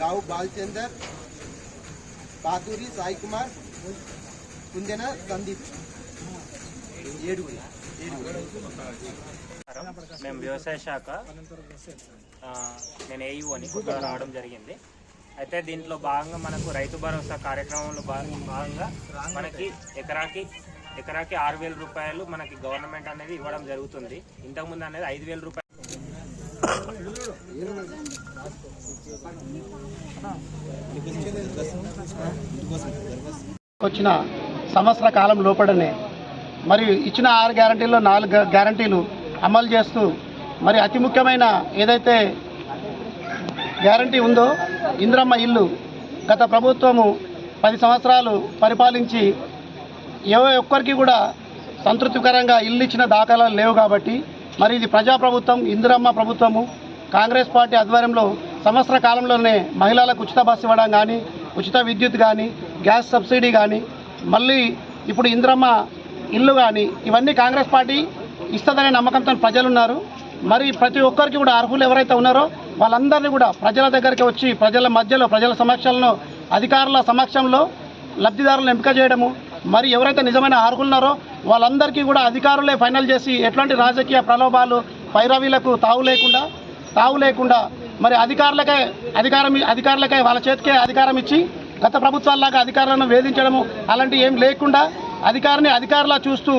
గావు బాలచందర్ పాతూరి సాయి కుమార్ కుందెన సందీప్ ఏడుగురు మేము వ్యవసాయ శాఖ నేను ఏయూ అని కొత్తగా రావడం జరిగింది. అయితే దీంట్లో భాగంగా మనకు రైతు భరోసా కార్యక్రమంలో భాగంగా మనకి ఎకరాకి ఎకరాకి ఆరు వేల రూపాయలు మనకి గవర్నమెంట్ అనేది ఇవ్వడం జరుగుతుంది. ఇంతకుముందు అనేది ఐదు వేల రూపాయలు వచ్చిన సంవత్సర కాలం లోపడనే. మరి ఇచ్చిన ఆరు గ్యారంటీల్లో నాలుగు గ్యారంటీలు అమలు చేస్తూ మరి అతి ముఖ్యమైన ఏదైతే గ్యారంటీ ఉందో ఇంద్రమ్మ ఇల్లు గత ప్రభుత్వము పది సంవత్సరాలు పరిపాలించి ఏ ఒక్కరికి కూడా సంతృప్తికరంగా ఇల్లు ఇచ్చిన దాఖలాలు లేవు కాబట్టి మరి ఇది ప్రజాప్రభుత్వం ఇందిరమ్మ ప్రభుత్వము కాంగ్రెస్ పార్టీ ఆధ్వర్యంలో సంవత్సర కాలంలోనే మహిళలకు ఉచిత బస్సు ఇవ్వడం కానీ ఉచిత విద్యుత్ కానీ గ్యాస్ సబ్సిడీ కానీ మళ్ళీ ఇప్పుడు ఇంద్రమ్మ ఇల్లు కానీ ఇవన్నీ కాంగ్రెస్ పార్టీ ఇస్తుందనే నమ్మకంతో ప్రజలు ఉన్నారు మరి ప్రతి ఒక్కరికి కూడా అర్హులు ఎవరైతే ఉన్నారో వాళ్ళందరినీ కూడా ప్రజల దగ్గరికి వచ్చి ప్రజల మధ్యలో ప్రజల సమక్షంలో అధికారుల సమక్షంలో లబ్ధిదారులను ఎంపిక చేయడము మరి ఎవరైతే నిజమైన అర్హులున్నారో వాళ్ళందరికీ కూడా అధికారులే ఫైనల్ చేసి ఎట్లాంటి రాజకీయ ప్రలోభాలు పైరవీలకు తావు లేకుండా తావు లేకుండా మరి అధికారులకే అధికారం అధికారులకే వాళ్ళ చేతికే అధికారం ఇచ్చి గత ప్రభుత్వాల్లాగా అధికారులను వేధించడము అలాంటి ఏం లేకుండా అధికారిని అధికారులా చూస్తూ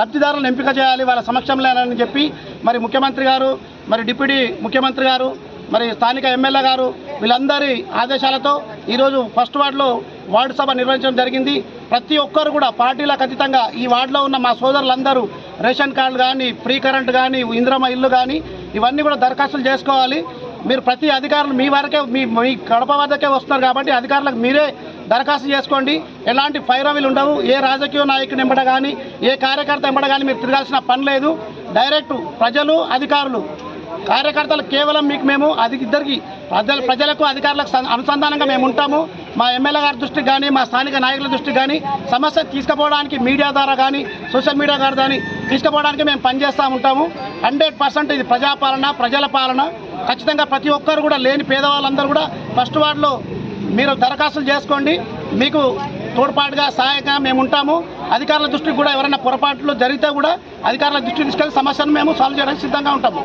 లబ్ధిదారులను ఎంపిక చేయాలి వాళ్ళ సమక్షంలోనని చెప్పి మరి ముఖ్యమంత్రి గారు మరి డిప్యూటీ ముఖ్యమంత్రి గారు మరి స్థానిక ఎమ్మెల్యే గారు వీళ్ళందరి ఆదేశాలతో ఈరోజు ఫస్ట్ వార్డులో వార్డు సభ నిర్వహించడం జరిగింది. ప్రతి ఒక్కరు కూడా పార్టీలకు అతీతంగా ఈ వార్డులో ఉన్న మా సోదరులందరూ రేషన్ కార్డు కానీ ఫ్రీ కరెంట్ కానీ ఇంద్రమ ఇల్లు కానీ ఇవన్నీ కూడా దరఖాస్తులు చేసుకోవాలి. మీరు ప్రతి అధికారులు మీ వరకే మీ మీ కడప వద్దకే వస్తున్నారు కాబట్టి అధికారులకు మీరే దరఖాస్తు చేసుకోండి. ఎలాంటి ఫైరవీలు ఉండవు. ఏ రాజకీయ నాయకుని ఎంబడ కానీ ఏ కార్యకర్త ఎంబడ కానీ మీరు తిరగాల్సిన పని లేదు. డైరెక్ట్ ప్రజలు అధికారులు కార్యకర్తలు కేవలం మీకు మేము అది ఇద్దరికి ప్రజల ప్రజలకు అధికారులకు సం- అనుసంధానంగా మేము ఉంటాము. మా ఎమ్మెల్యే గారి దృష్టికి కానీ మా స్థానిక నాయకుల దృష్టికి కానీ సమస్య తీసుకుపోవడానికి మీడియా ద్వారా కానీ సోషల్ మీడియా ద్వారా కానీ తీసుకుపోవడానికి మేము పనిచేస్తూ ఉంటాము. హండ్రెడ్ పర్సెంట్ ఇది ప్రజాపాలన ప్రజల పాలన. ఖచ్చితంగా ప్రతి ఒక్కరు కూడా లేని పేదవాళ్ళందరూ కూడా ఫస్ట్ వార్డులో మీరు దరఖాస్తులు చేసుకోండి. మీకు తోడ్పాటుగా సహాయంగా మేము ఉంటాము. అధికారుల దృష్టికి కూడా ఎవరైనా పొరపాట్లు జరిగితే కూడా అధికారుల దృష్టికి తీసుకెళ్ళి సమస్యను మేము సాల్వ్ చేయడానికి సిద్ధంగా ఉంటాము.